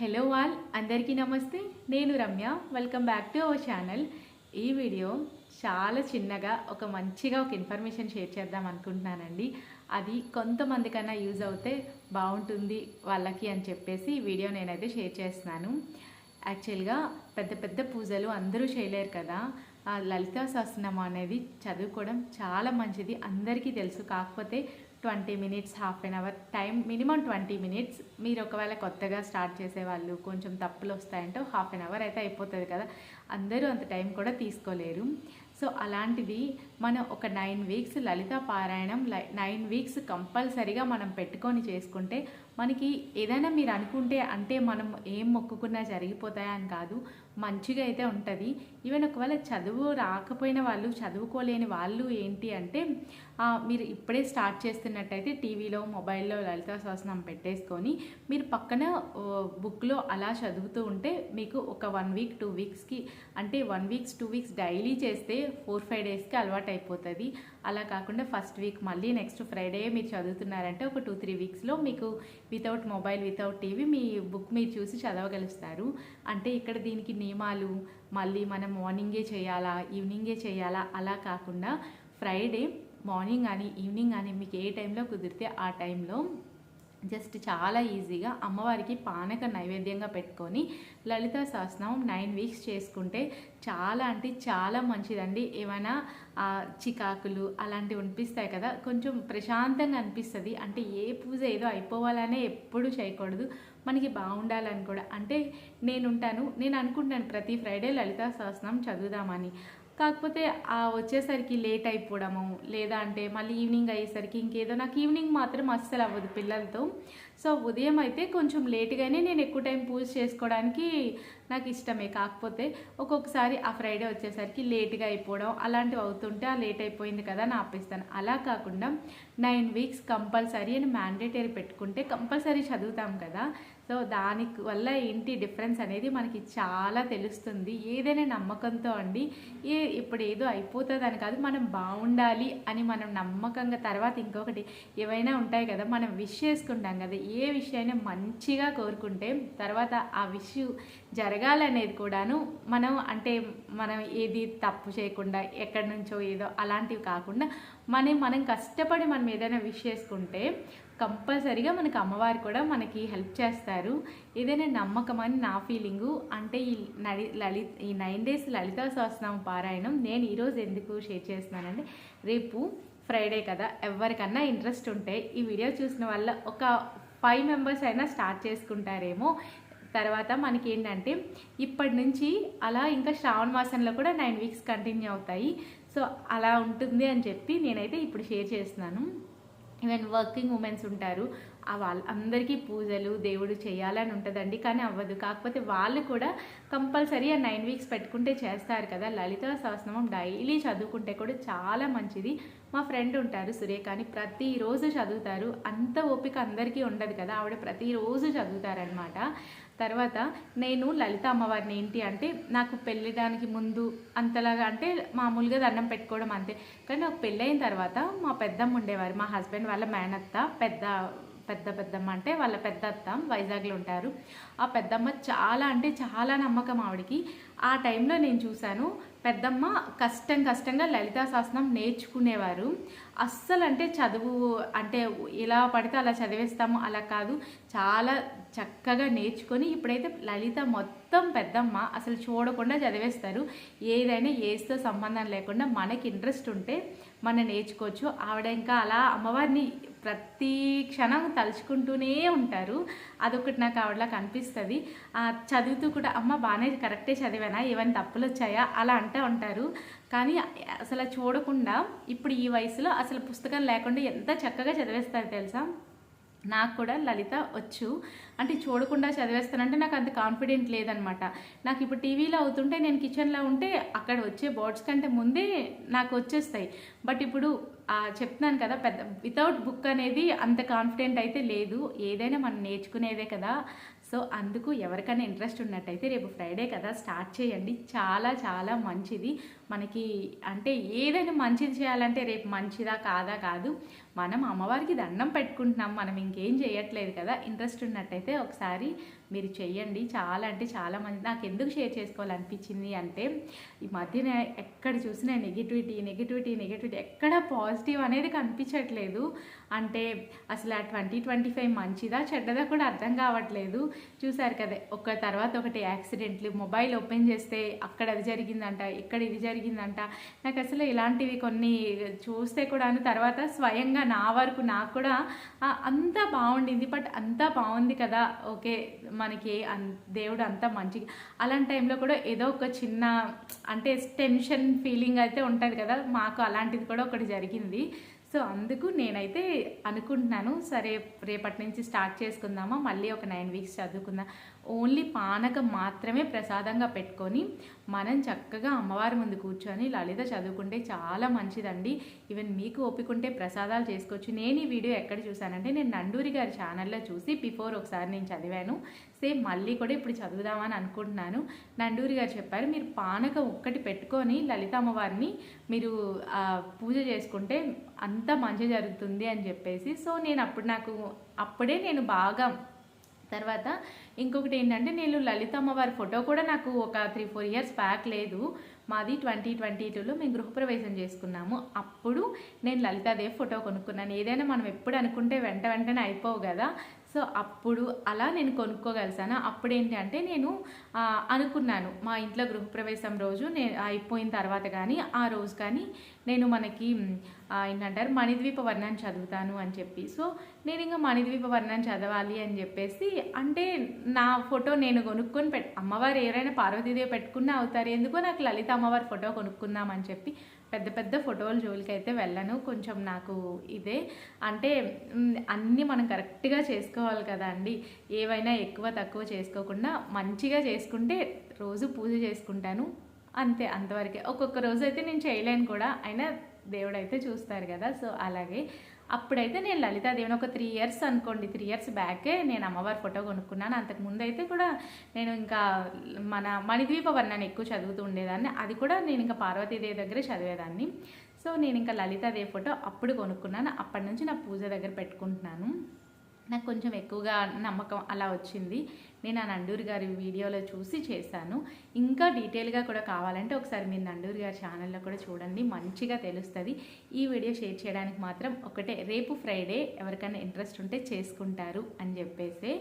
Hello all అందరికీ నమస్తే. నేను Ramya. Welcome back to our channel ఈ వీడియో చాలా చిన్నగా ఒక మంచిగా ఒక ఇన్ఫర్మేషన్ షేర్ చేద్దాం అనుకుంటున్నానండి. అది కొంతమందికన్నా యూజ్ అవుతే బాగుంటుంది వాళ్ళకి అని చెప్పేసి ఈ వీడియో నేనైతే షేర్ చేస్తున్నాను. యాక్చువల్గా పెద్ద పెద్ద పూజలు అందరూ చేయలేరు కదా. ఆ లలితా సహస్రనామం అనేది చదువుకోవడం చాలా మంచిది. అందరికీ తెలుసు. కాకపోతే twenty minutes half an hour time minimum twenty minutes. మీరు ఒకవేళ కొత్తగా స్టార్ట్ చేసేవాళ్ళు కొంచెం తప్పులు వస్తాయంటే హాఫ్ అన్ అవర్ అయితే అయిపోతుంది కదా. అందరూ అంత టైం కూడా తీసుకోలేరు. సో అలాంటిది మనం ఒక నైన్ వీక్స్ లలిత పారాయణం నైన్ వీక్స్ కంపల్సరీగా మనం పెట్టుకొని చేసుకుంటే మనకి ఏదైనా మీరు అనుకుంటే అంటే మనం ఏం మొక్కుకున్నా జరిగిపోతాయని కాదు. మంచిగా అయితే ఉంటుంది. ఈవెన్ ఒకవేళ చదువు రాకపోయిన వాళ్ళు చదువుకోలేని వాళ్ళు ఏంటి అంటే మీరు ఇప్పుడే స్టార్ట్ చేస్తున్నట్టయితే టీవీలో మొబైల్లో లలితా శాసనం పెట్టేసుకొని మీరు పక్కన బుక్లో అలా చదువుతూ ఉంటే మీకు ఒక వన్ వీక్ టూ వీక్స్కి అంటే one weeks two weeks daily చేస్తే ఫోర్ ఫైవ్ డేస్కి అలవాటు అయిపోతుంది అలా కాకుండా ఫస్ట్ వీక్ మళ్ళీ నెక్స్ట్ ఫ్రైడే మీరు చదువుతున్నారంటే ఒక టూ త్రీ వీక్స్లో మీకు వితౌట్ మొబైల్ వితౌట్ టీవీ మీ బుక్ మీరు చూసి చదవగలుగుతారు అంటే ఇక్కడ దీనికి నియమాలు మళ్ళీ మనం మార్నింగే చేయాలా ఈవినింగే చేయాలా అలా కాకుండా ఫ్రైడే మార్నింగ్ కానీ ఈవినింగ్ కానీ మీకు ఏ టైంలో కుదిరితే ఆ టైంలో జస్ట్ చాలా ఈజీగా అమ్మవారికి పానక నైవేద్యంగా పెట్టుకొని లలిత శాసనం నైన్ వీక్స్ చేసుకుంటే చాలా అంటే చాలా మంచిదండి. ఏమైనా ఆ, చికాకులు అలాంటివి అనిపిస్తాయి కదా కొంచెం ప్రశాంతంగా అనిపిస్తుంది. అంటే ఏ పూజ ఏదో అయిపోవాలనే ఎప్పుడు చేయకూడదు. మనకి బాగుండాలని కూడా. అంటే నేను ఉంటాను నేను అనుకుంటాను ప్రతి ఫ్రైడే లలిత శాసనం చదువుదామని. కాకపోతే ఆ వచ్చేసరికి లేట్ అయిపోవడము లేదా అంటే మళ్ళీ ఈవినింగ్ అయ్యేసరికి ఇంకేదో నాకు ఈవినింగ్ మాత్రం అస్సలు అవ్వదు పిల్లలతో. సో ఉదయం అయితే కొంచెం లేట్గానే నేను ఎక్కువ టైం పూజ చేసుకోవడానికి నాకు ఇష్టమే. కాకపోతే ఒక్కొక్కసారి ఆ ఫ్రైడే వచ్చేసరికి లేట్గా అయిపోవడం అలాంటివి అవుతుంటే ఆ లేట్ అయిపోయింది కదా అని ఆపేస్తాను. అలా కాకుండా నైన్ వీక్స్ కంపల్సరీ అని మ్యాండేటరీ పెట్టుకుంటే కంపల్సరీ చదువుతాం కదా. సో దానికి వల్ల ఏంటి డిఫరెన్స్ అనేది మనకి చాలా తెలుస్తుంది. ఏదైనా నమ్మకంతో అండి ఏ ఇప్పుడు ఏదో అయిపోతుంది అని కాదు మనం బాగుండాలి అని మనం నమ్మకంగా తర్వాత ఇంకొకటి ఏవైనా ఉంటాయి కదా మనం విష్ చేసుకుంటాం కదా. ఏ విషయాన్ని మంచిగా కోరుకుంటే తర్వాత ఆ విష్ జరగాలనేది కూడాను మనం అంటే మనం ఏది తప్పు చేయకుండా ఎక్కడి నుంచో ఏదో అలాంటివి కాకుండా మనం మనం కష్టపడి మనం ఏదైనా విష్ చేసుకుంటే కంపల్సరీగా మనకి అమ్మవారు కూడా మనకి హెల్ప్ చేస్తారు. ఏదైనా నమ్మకం అని నా ఫీలింగు అంటే ఈ నడి లలి ఈ నైన్ డేస్ లలితా సహస్రనామ పారాయణం నేను ఈరోజు ఎందుకు షేర్ చేస్తున్నానంటే రేపు ఫ్రైడే కదా ఎవరికన్నా ఇంట్రెస్ట్ ఉంటే ఈ వీడియో చూసిన వల్ల ఒక ఫైవ్ మెంబర్స్ అయినా స్టార్ట్ చేసుకుంటారేమో. తర్వాత మనకి ఏంటంటే ఇప్పటి నుంచి అలా ఇంకా శ్రావణ మాసంలో కూడా నైన్ వీక్స్ కంటిన్యూ అవుతాయి. సో అలా ఉంటుంది అని చెప్పి నేనైతే ఇప్పుడు షేర్ చేస్తున్నాను. ఈవెన్ వర్కింగ్ ఉమెన్స్ ఉంటారు ఆ వాళ్ళ అందరికీ పూజలు దేవుడు చేయాలని ఉంటుందండి. కానీ అవ్వదు. కాకపోతే వాళ్ళు కూడా కంపల్సరీ ఆ నైన్ వీక్స్ పెట్టుకుంటే చేస్తారు కదా. లలిత సహస్రనామం డైలీ చదువుకుంటే కూడా చాలా మంచిది. మా ఫ్రెండ్ ఉంటారు సురేఖ అని ప్రతిరోజు చదువుతారు. అంత ఓపిక అందరికీ ఉండదు కదా. ఆవిడ ప్రతిరోజు చదువుతారనమాట తర్వాత నేను లలిత అమ్మవారిని ఏంటి అంటే నాకు పెళ్ళడానికి ముందు అంతలాగా అంటే మామూలుగా దండం పెట్టుకోవడం అంతే. కానీ నాకు పెళ్ళైన తర్వాత మా పెద్దమ్మ ఉండేవారు. మా హస్బెండ్ వాళ్ళ మేనత్త పెద్ద పెద్ద పెద్దమ్మ అంటే వాళ్ళ పెద్ద అత్త వైజాగ్లో ఉంటారు. ఆ పెద్దమ్మ చాలా అంటే చాలా నమ్మకం ఆవిడకి. ఆ టైంలో నేను చూశాను పెద్దమ్మ కష్టం కష్టంగా లలితా శాసనం నేర్చుకునేవారు. అస్సలు అంటే చదువు అంటే ఎలా పడితే అలా చదివేస్తాము అలా కాదు. చాలా చక్కగా నేర్చుకొని ఇప్పుడైతే లలిత మొత్తం పెద్దమ్మ అసలు చూడకుండా చదివేస్తారు. ఏదైనా ఏస్తో సంబంధం లేకుండా మనకి ఇంట్రెస్ట్ ఉంటే మనం నేర్చుకోవచ్చు. ఆవిడ ఇంకా అలా అమ్మవారిని ప్రతి క్షణం తలుచుకుంటూనే ఉంటారు. అదొకటి నాకు ఆవిడలా కనిపిస్తుంది చదువుతూ కూడా అమ్మ బాగానే కరెక్టే చదివానా? ఏమైనా తప్పులు వచ్చాయా? అలా అంటూ ఉంటారు కానీ అసలు చూడకుండా ఇప్పుడు ఈ వయసులో అసలు పుస్తకం లేకుండా ఎంత చక్కగా చదివేస్తారు తెలుసా? నాకు కూడా లలిత వచ్చు. అంటే చూడకుండా చదివేస్తానంటే నాకు అంత కాన్ఫిడెంట్ లేదనమాట. నాకు ఇప్పుడు టీవీలో అవుతుంటే నేను కిచెన్లో ఉంటే అక్కడ వచ్చే బోర్డ్స్ కంటే ముందే నాకు వచ్చేస్తాయి. బట్ ఇప్పుడు చెప్తున్నాను కదా పెద్ద వితౌట్ బుక్ అనేది అంత కాన్ఫిడెంట్ అయితే లేదు. ఏదైనా మనం నేర్చుకునేదే కదా. సో అందుకు ఎవరికైనా ఇంట్రెస్ట్ ఉన్నట్టయితే రేపు ఫ్రైడే కదా స్టార్ట్ చేయండి. చాలా చాలా మంచిది. మనకి అంటే ఏదైనా మంచిది చేయాలంటే రేపు మంచిదా కాదా కాదు. మనం అమ్మవారికి దండం పెట్టుకుంటున్నాం. మనం ఇంకేం చేయట్లేదు కదా. ఇంట్రెస్ట్ ఉన్నట్టయితే ఒకసారి మీరు చెయ్యండి. చాలా అంటే చాలా మంది నాకు ఎందుకు షేర్ చేసుకోవాలనిపించింది అంటే ఈ మధ్యన ఎక్కడ చూసినా నెగిటివిటీ నెగిటివిటీ నెగిటివిటీ ఎక్కడ పాజిటివ్ అనేది కనిపించట్లేదు. అంటే అసలు ఆ ట్వంటీ ట్వంటీ ఫైవ్ మంచిదా చెడ్డదా కూడా అర్థం కావట్లేదు. చూసారు కదా ఒక తర్వాత ఒకటి యాక్సిడెంట్లు మొబైల్ ఓపెన్ చేస్తే అక్కడ అది జరిగిందంట ఇక్కడ ఇది జరిగిందంట. నాకు అసలు ఇలాంటివి కొన్ని చూస్తే కూడా తర్వాత స్వయంగా నా వరకు నాకు కూడా అంతా బాగుండింది. బట్ అంతా బాగుంది కదా ఓకే మనకి అన్- దేవుడు అంతా మంచి అలాంటి టైంలో కూడా ఏదో ఒక చిన్న అంటే టెన్షన్ ఫీలింగ్ అయితే ఉంటుంది కదా మాకు అలాంటిది కూడా ఒకటి జరిగింది. సో అందుకు నేనైతే అనుకుంటున్నాను సరే రేపటి నుంచి స్టార్ట్ చేసుకుందామా మళ్ళీ ఒక నైన్ వీక్స్ చదువుకుందాం ఓన్లీ పానకం మాత్రమే ప్రసాదంగా పెట్టుకొని మనం చక్కగా అమ్మవారి ముందు కూర్చొని లలిత చదువుకుంటే చాలా మంచిదండి. ఈవెన్ మీకు ఒప్పుకుంటే ప్రసాదాలు చేసుకోవచ్చు. నేను ఈ వీడియో ఎక్కడ చూసానంటే నేను నండూరి గారి ఛానల్లో చూసి బిఫోర్ ఒకసారి నేను చదివాను. సేమ్ మళ్ళీ కూడా ఇప్పుడు చదువుదామని అనుకుంటున్నాను. నండూరి గారు చెప్పారు మీరు పానకం ఒక్కటి పెట్టుకొని లలిత అమ్మవారిని మీరు పూజ చేసుకుంటే అంత మంచి జరుగుతుంది అని చెప్పేసి సో నేను అప్పుడు నాకు అప్పుడే నేను బాగా తర్వాత ఇంకొకటి ఏంటంటే నేను లలిత అమ్మవారి ఫోటో కూడా నాకు ఒక త్రీ ఫోర్ ఇయర్స్ బ్యాక్ లేదు. మాది ట్వంటీ ట్వంటీ టూలో మేము గృహప్రవేశం చేసుకున్నాము. అప్పుడు నేను లలితాదేవి ఫోటో కొనుక్కున్నాను. ఏదైనా మనం ఎప్పుడు అనుకుంటే వెంట వెంటనే అయిపోవు కదా. సో అప్పుడు అలా నేను కొనుక్కోగలిసాను. అప్పుడేంటి అంటే నేను అనుకున్నాను మా ఇంట్లో గృహప్రవేశం రోజు నేను అయిపోయిన తర్వాత కానీ ఆ రోజు కానీ నేను మనకి ఏంటంటారు మణిద్వీప వర్ణాన్ని చదువుతాను అని చెప్పి. సో నేను ఇంకా మణిద్వీప వర్ణాన్ని చదవాలి అని చెప్పేసి అంటే నా ఫోటో నేను కొనుక్కొని పెట్ అమ్మవారు ఎవరైనా పార్వతీదేవి పెట్టుకున్నా అవుతారు ఎందుకో నాకు లలిత అమ్మవారి ఫోటో కొనుక్కుందామని చెప్పి పెద్ద పెద్ద ఫోటోల జోలికి అయితే వెళ్ళను. కొంచెం నాకు ఇదే. అంటే అన్నీ మనం కరెక్ట్గా చేసుకోవాలి కదా అండి. ఏవైనా ఎక్కువ తక్కువ చేసుకోకుండా మంచిగా చేసుకుంటే రోజు పూజ చేసుకుంటాను. అంతే అంతవరకే. ఒక్కొక్క రోజు అయితే నేను చేయలేను కూడా. అయినా దేవుడు అయితే చూస్తారు కదా. సో అలాగే. అప్పుడైతే నేను లలితాదేవిని ఒక త్రీ ఇయర్స్ అనుకోండి. త్రీ ఇయర్స్ బ్యాకే నేను అమ్మవారి ఫోటో కొనుక్కున్నాను. అంతకు ముందు అయితే కూడా నేను ఇంకా మన మణిద్వీప వర్ణాన్ని ఎక్కువ చదువుతూ ఉండేదాన్ని. అది కూడా నేను ఇంకా పార్వతీదేవి దగ్గరే చదివేదాన్ని. సో నేను ఇంకా లలితాదేవి ఫోటో అప్పుడు కొనుక్కున్నాను. అప్పటి నుంచి నా పూజ దగ్గర పెట్టుకుంటున్నాను. నాకు కొంచెం ఎక్కువగా నమ్మకం అలా వచ్చింది. నేను ఆ నండూరి గారి వీడియోలో చూసి చేశాను. ఇంకా డీటెయిల్గా కూడా కావాలంటే ఒకసారి మీరు నండూరి గారి ఛానల్లో కూడా చూడండి. మంచిగా తెలుస్తుంది. ఈ వీడియో షేర్ చేయడానికి మాత్రం ఒకటే రేపు ఫ్రైడే ఎవరికైనా ఇంట్రెస్ట్ ఉంటే చేసుకుంటారు అని చెప్పేసి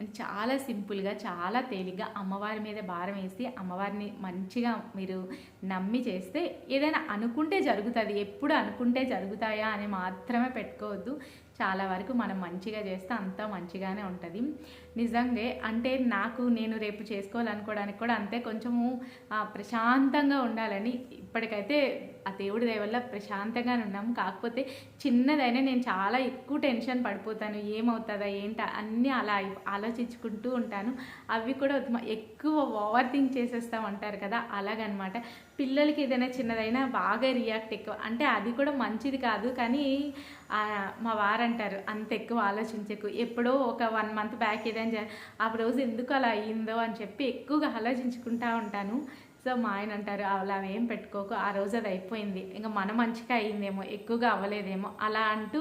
అండ్ చాలా సింపుల్గా చాలా తేలిగ్గా అమ్మవారి మీద భారం వేసి అమ్మవారిని మంచిగా మీరు నమ్మి చేస్తే ఏదైనా అనుకుంటే జరుగుతుంది. ఎప్పుడు అనుకుంటే జరుగుతాయా అని మాత్రమే పెట్టుకోవద్దు. చాలా వరకు మనం మంచిగా చేస్తే అంతా మంచిగానే ఉంటుంది. నిజంగా అంటే నాకు నేను రేపు చేసుకోవాలనుకోవడానికి కూడా అంతే కొంచెము ప్రశాంతంగా ఉండాలని ఇప్పటికైతే ఆ దేవుడి దయ వల్ల ప్రశాంతంగానే ఉన్నాం. కాకపోతే చిన్నదైనా నేను చాలా ఎక్కువ టెన్షన్ పడిపోతాను. ఏమవుతుందా ఏంటా అన్నీ అలా ఆలోచించుకుంటూ ఉంటాను. అవి కూడా ఎక్కువ ఓవర్ థింక్ చేసేస్తాం అంటారు కదా అలాగనమాట. పిల్లలకి ఏదైనా చిన్నదైనా బాగా రియాక్ట్ ఎక్కువ. అంటే అది కూడా మంచిది కాదు కానీ మా వారంటారు అంత ఎక్కువ ఆలోచించకు. ఎప్పుడో ఒక వన్ మంత్ బ్యాక్ ఏదైనా జ- ఆ రోజు ఎందుకు అలా అయ్యిందో అని చెప్పి ఎక్కువగా ఆలోచించుకుంటా ఉంటాను. సో మా ఆయన అంటారు అలా ఏం పెట్టుకోకు. ఆ రోజు అది అయిపోయింది. ఇంకా మన మంచిగా అయ్యిందేమో ఎక్కువగా అవ్వలేదేమో అలా అంటూ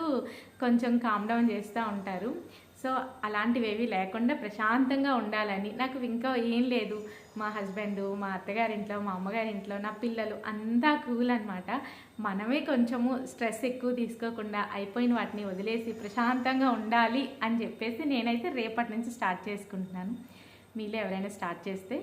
కొంచెం కామ్ డౌన్ చేస్తూ ఉంటారు. సో అలాంటివేవి లేకుండా ప్రశాంతంగా ఉండాలని. నాకు ఇంకా ఏం లేదు. మా హస్బెండ్ మా అత్తగారింట్లో మా అమ్మగారింట్లో నా పిల్లలు అంతా కూల్ అనమాట మనమే కొంచెము స్ట్రెస్ ఎక్కువ తీసుకోకుండా అయిపోయిన వాటిని వదిలేసి ప్రశాంతంగా ఉండాలి అని చెప్పేసి నేనైతే రేపటి నుంచి స్టార్ట్ చేసుకుంటున్నాను. మీలో ఎవరైనా స్టార్ట్ చేస్తే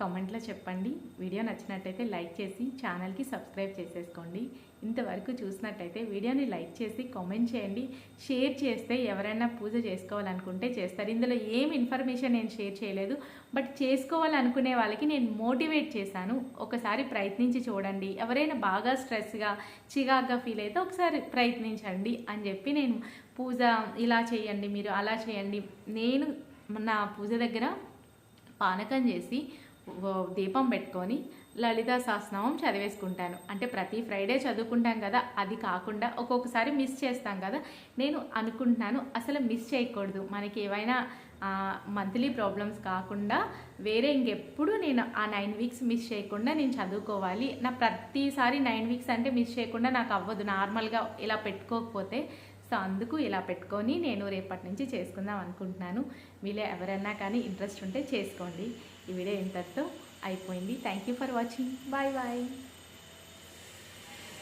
కామెంట్లో చెప్పండి. వీడియో నచ్చినట్టయితే లైక్ చేసి ఛానల్కి సబ్స్క్రైబ్ చేసేసుకోండి. ఇంతవరకు చూసినట్టయితే వీడియోని లైక్ చేసి కామెంట్ చేయండి. షేర్ చేస్తే ఎవరైనా పూజ చేసుకోవాలనుకుంటే చేస్తారు. ఇందులో ఏం ఇన్ఫర్మేషన్ నేను షేర్ చేయలేదు. బట్ చేసుకోవాలనుకునే వాళ్ళకి నేను మోటివేట్ చేశాను. ఒకసారి ప్రయత్నించి చూడండి. ఎవరైనా బాగా స్ట్రెస్గా చికాగ్గా ఫీల్ అయితే ఒకసారి ప్రయత్నించండి అని చెప్పి నేను పూజ ఇలా చేయండి మీరు అలా చేయండి. నేను నా పూజ దగ్గర పానకం చేసి దీపం పెట్టుకొని లలితా శాస్త్రనామం చదివేసుకుంటాను. అంటే ప్రతి ఫ్రైడే చదువుకుంటాం కదా అది కాకుండా ఒక్కొక్కసారి మిస్ చేస్తాం కదా. నేను అనుకుంటున్నాను అసలు మిస్ చేయకూడదు. మనకి ఏవైనా మంత్లీ ప్రాబ్లమ్స్ కాకుండా వేరే ఇంకెప్పుడు నేను ఆ నైన్ వీక్స్ మిస్ చేయకుండా నేను చదువుకోవాలి. నా ప్రతిసారి నైన్ వీక్స్ అంటే మిస్ చేయకుండా నాకు అవ్వదు. నార్మల్గా ఇలా పెట్టుకోకపోతే సో అందుకు ఇలా పెట్టుకొని నేను రేపటి నుంచి చేసుకుందాం అనుకుంటున్నాను. మీలో ఎవరైనా కానీ ఇంట్రెస్ట్ ఉంటే చేసుకోండి. ఈ వీడియో ఇంతటితో అయిపోయింది. Thank you for watching bye bye